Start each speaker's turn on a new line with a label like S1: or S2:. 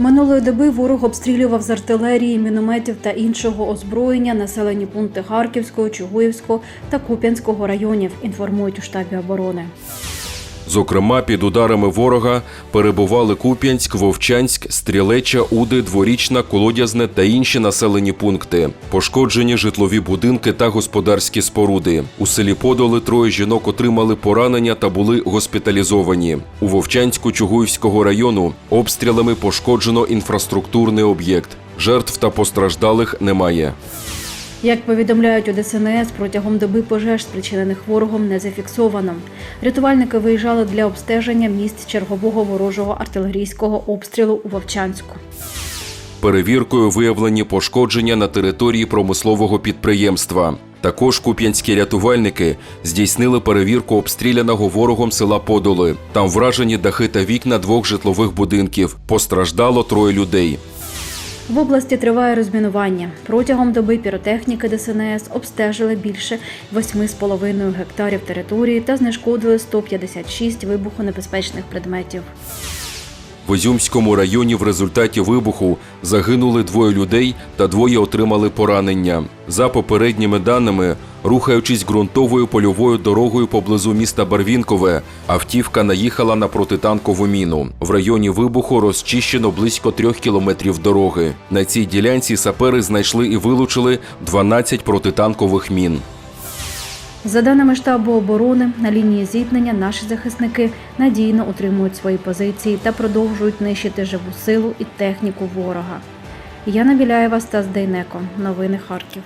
S1: Минулої доби ворог обстрілював з артилерії, мінометів та іншого озброєння населені пункти Харківського, Чугуївського та Куп'янського районів. Інформують у штабі оборони.
S2: Зокрема, під ударами ворога перебували Куп'янськ, Вовчанськ, Стрілеча, Уди, Дворічна, Колодязне та інші населені пункти. Пошкоджені житлові будинки та господарські споруди. У селі Подоли троє жінок отримали поранення та були госпіталізовані. У Вовчанську Чугуївського району обстрілами пошкоджено інфраструктурний об'єкт. Жертв та постраждалих немає.
S1: Як повідомляють у ДСНС, протягом доби пожеж, спричинених ворогом, не зафіксовано. Рятувальники виїжджали для обстеження місць чергового ворожого артилерійського обстрілу у Вовчанську.
S2: Перевіркою виявлені пошкодження на території промислового підприємства. Також куп'янські рятувальники здійснили перевірку обстріляного ворогом села Подоли. Там вражені дахи та вікна двох житлових будинків. Постраждало троє людей.
S1: В області триває розмінування. Протягом доби піротехніки ДСНС обстежили більше 8,5 гектарів території та знешкодили 156 вибухонебезпечних предметів.
S2: В Ізюмському районі в результаті вибуху загинули двоє людей та двоє отримали поранення. За попередніми даними, рухаючись ґрунтовою польовою дорогою поблизу міста Барвінкове, автівка наїхала на протитанкову міну. В районі вибуху розчищено близько трьох кілометрів дороги. На цій ділянці сапери знайшли і вилучили 12 протитанкових мін.
S1: За даними штабу оборони, на лінії зіткнення наші захисники надійно утримують свої позиції та продовжують нищити живу силу і техніку ворога. Яна Біляєва, Стас Дейнеко. Новини Харків.